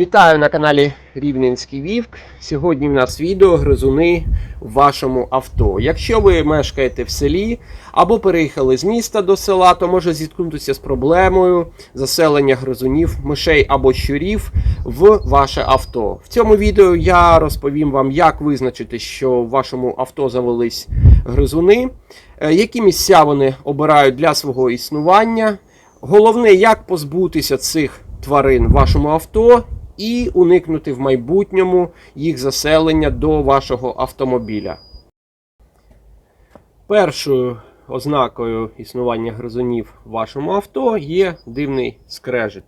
Вітаю на каналі Рівненський Вівк. Сьогодні в нас відео гризуни в вашому авто. Якщо ви мешкаєте в селі або переїхали з міста до села, то може зіткнутися з проблемою заселення гризунів, мишей або щурів в ваше авто. В цьому відео я розповім вам, як визначити, що в вашому авто завелись гризуни, е, які місця вони обирають для свого існування. Головне, як позбутися цих тварин в вашому авто і уникнути в майбутньому їх заселення до вашого автомобіля. Першою ознакою існування гризунів в вашому авто є дивний скрежет.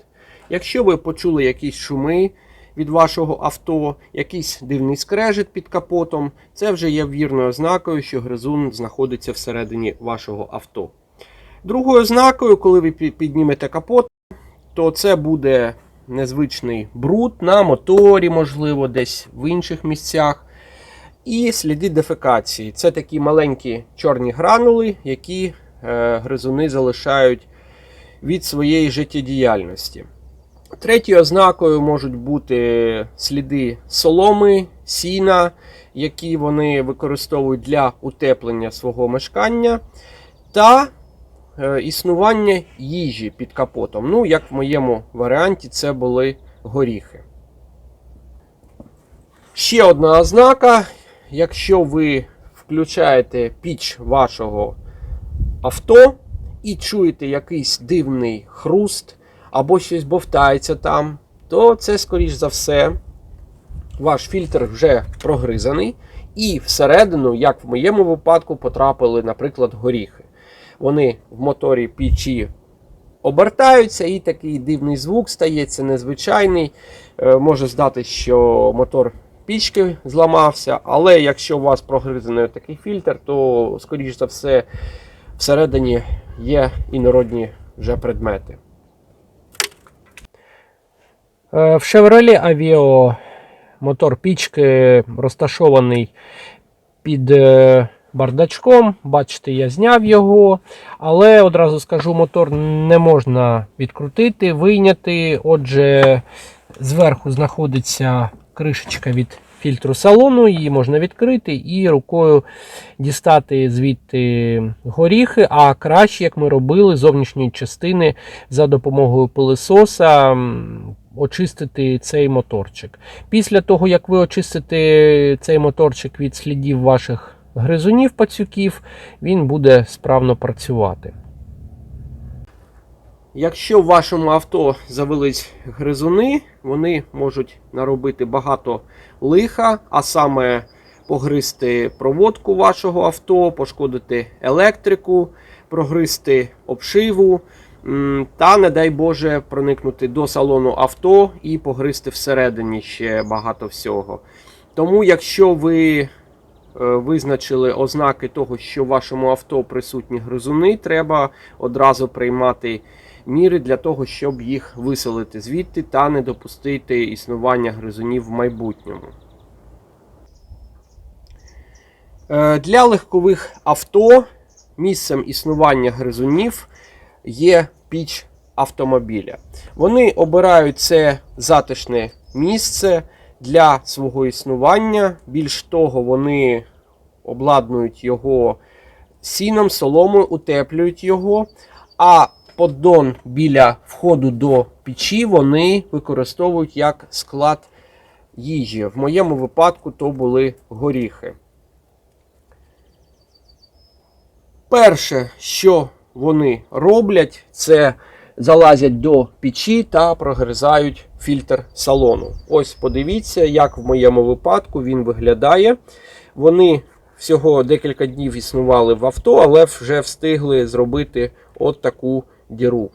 Якщо ви почули якісь шуми від вашого авто, якийсь дивний скрежет під капотом, це вже є вірною ознакою, що гризун знаходиться всередині вашого авто. Другою ознакою, коли ви піднімете капот, то це буде незвичний бруд на моторі, можливо, десь в інших місцях. І сліди дефекації. Це такі маленькі чорні гранули, які е, гризуни залишають від своєї життєдіяльності. Третьою ознакою можуть бути сліди соломи, сіна, які вони використовують для утеплення свого мешкання, та існування їжі під капотом. Ну, як в моєму варіанті, це були горіхи. Ще одна ознака. Якщо ви включаєте піч вашого авто і чуєте якийсь дивний хруст або щось бовтається там, то це, скоріш за все, ваш фільтр вже прогризаний, і всередину, як в моєму випадку, потрапили, наприклад, горіхи. Вони в моторі пічі обертаються, і такий дивний звук стається незвичайний. Е, Може здати, що мотор пічки зламався, але якщо у вас прогризаний такий фільтр, то, скоріш за все, всередині є інородні вже предмети. Е, В Chevrolet Aveo мотор пічки розташований під е, бардачком. Бачите, я зняв його, але одразу скажу, мотор не можна відкрутити, вийняти. Отже, зверху знаходиться кришечка від фільтру салону, її можна відкрити і рукою дістати звідти горіхи, а краще, як ми робили, зовнішньої частини за допомогою пилисоса очистити цей моторчик. Після того, як ви очистите цей моторчик від слідів ваших гризунів пацюків, він буде справно працювати. Якщо в вашому авто завелись гризуни, вони можуть наробити багато лиха, а саме погризти проводку вашого авто, пошкодити електрику, прогризти обшиву та, не дай Боже, проникнути до салону авто і погризти всередині ще багато всього. Тому, якщо ви визначили ознаки того, що в вашому авто присутні гризуни, треба одразу приймати міри для того, щоб їх виселити звідти та не допустити існування гризунів в майбутньому. Е, Для легкових авто місцем існування гризунів є піч автомобіля. Вони обирають це затишне місце для свого існування. Більш того, вони обладнують його сіном, соломою, утеплюють його. А поддон біля входу до печі вони використовують як склад їжі. В моєму випадку то були горіхи. Перше, що вони роблять, це залазять до печі та прогризають фільтр салону. Ось подивіться, як в моєму випадку він виглядає. Вони всього декілька днів існували в авто, але вже встигли зробити от таку діру.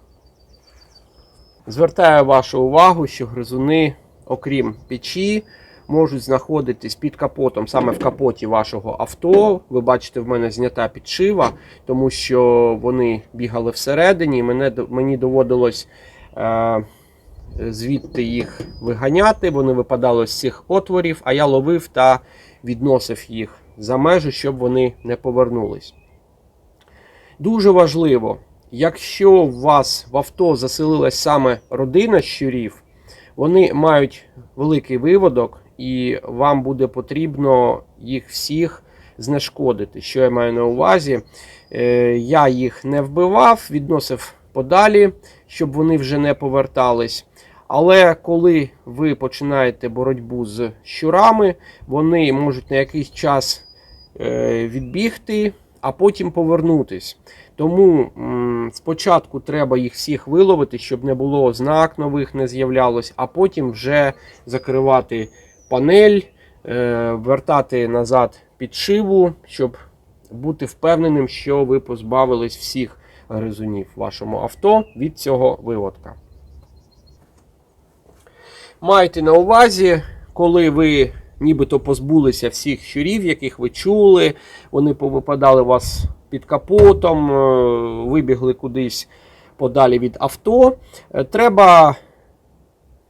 Звертаю вашу увагу, що гризуни, окрім печі, можуть знаходитись під капотом, саме в капоті вашого авто. Ви бачите, в мене знята підшива, тому що вони бігали всередині, і мені доводилось е, звідти їх виганяти. Вони випадали з цих отворів, а я ловив та відносив їх за межу, щоб вони не повернулись. Дуже важливо, якщо у вас в авто заселилась саме родина щурів, Вони мають великий виводок, і вам буде потрібно їх всіх знешкодити. Що я маю на увазі? Е, Я їх не вбивав, відносив подалі, щоб вони вже не повертались. Але коли ви починаєте боротьбу з щурами, вони можуть на якийсь час е, відбігти, а потім повернутись. Тому спочатку треба їх всіх виловити, щоб не було ознак нових, не з'являлось, а потім вже закривати панель, е, вертати назад підшиву, щоб бути впевненим, що ви позбавились всіх гризунів в вашому авто від цього виводка. Майте на увазі, коли ви нібито позбулися всіх щурів, яких ви чули, вони повипадали у вас під капотом, е, вибігли кудись подалі від авто. Е, Треба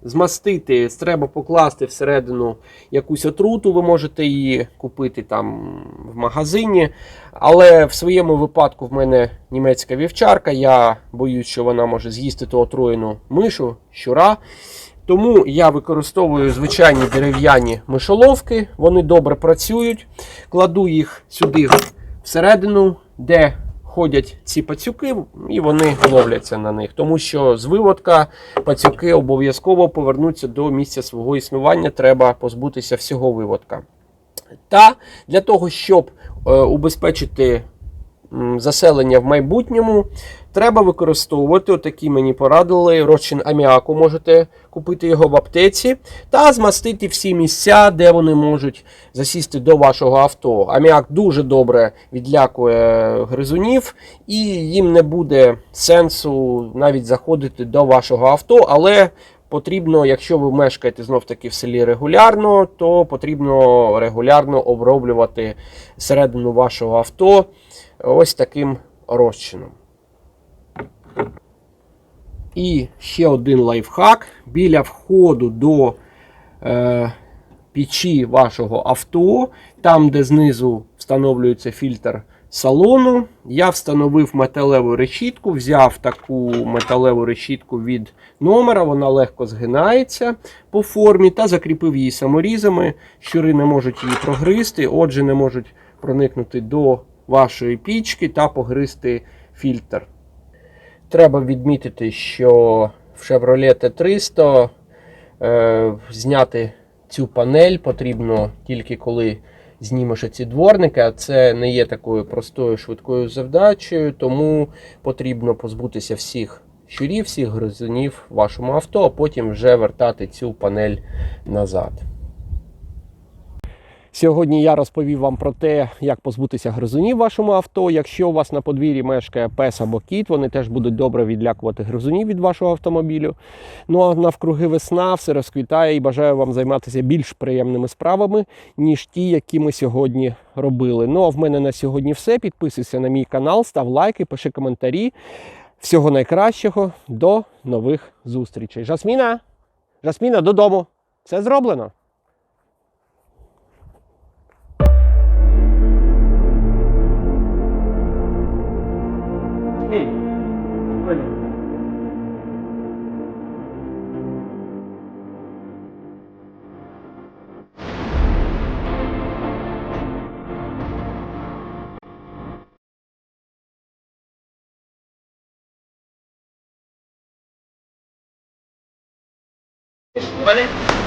змастити, треба покласти всередину якусь отруту, ви можете її купити там в магазині. Але в своєму випадку в мене німецька вівчарка. Я боюсь, що вона може з'їсти ту отруєну мишу, щура. Тому я використовую звичайні дерев'яні мишоловки, вони добре працюють. Кладу їх сюди всередину, де ходять ці пацюки, і вони ловляться на них. Тому що з виводка пацюки обов'язково повернуться до місця свого існування. Треба позбутися всього виводка. Та для того, щоб е, убезпечити заселення в майбутньому, треба використовувати отакі мені порадили розчин аміаку. Можете купити його в аптеці та змастити всі місця, де вони можуть засісти до вашого авто. Аміак дуже добре відлякує гризунів, і їм не буде сенсу навіть заходити до вашого авто, але. Потрібно, якщо ви мешкаєте знов таки в селі регулярно, то потрібно регулярно оброблювати середину вашого авто ось таким розчином. І ще один лайфхак. Біля входу до е, печі вашого авто, там, де знизу встановлюється фільтр салону, я встановив металеву решітку, взяв таку металеву решітку від номера, вона легко згинається по формі та закріпив її саморізами. Щури не можуть її прогризти, отже, не можуть проникнути до вашої пічки та погризти фільтр. Треба відмітити, що в Chevrolet T300 е, зняти цю панель потрібно тільки коли знімеш ці дворники, а це не є такою простою швидкою завдачею, тому потрібно позбутися всіх щурів, всіх гризунів в вашому авто, а потім вже вертати цю панель назад. Сьогодні я розповів вам про те, як позбутися гризунів в вашому авто. Якщо у вас на подвір'ї мешкає пес або кіт, вони теж будуть добре відлякувати гризунів від вашого автомобілю. Ну а навкруги весна все розквітає і бажаю вам займатися більш приємними справами, ніж ті, які ми сьогодні робили. Ну а в мене на сьогодні все. Підписуйся на мій канал, став лайки, пиши коментарі. Всього найкращого, до нових зустрічей. Жасміна! Жасміна, додому! Все зроблено! ¿Vale?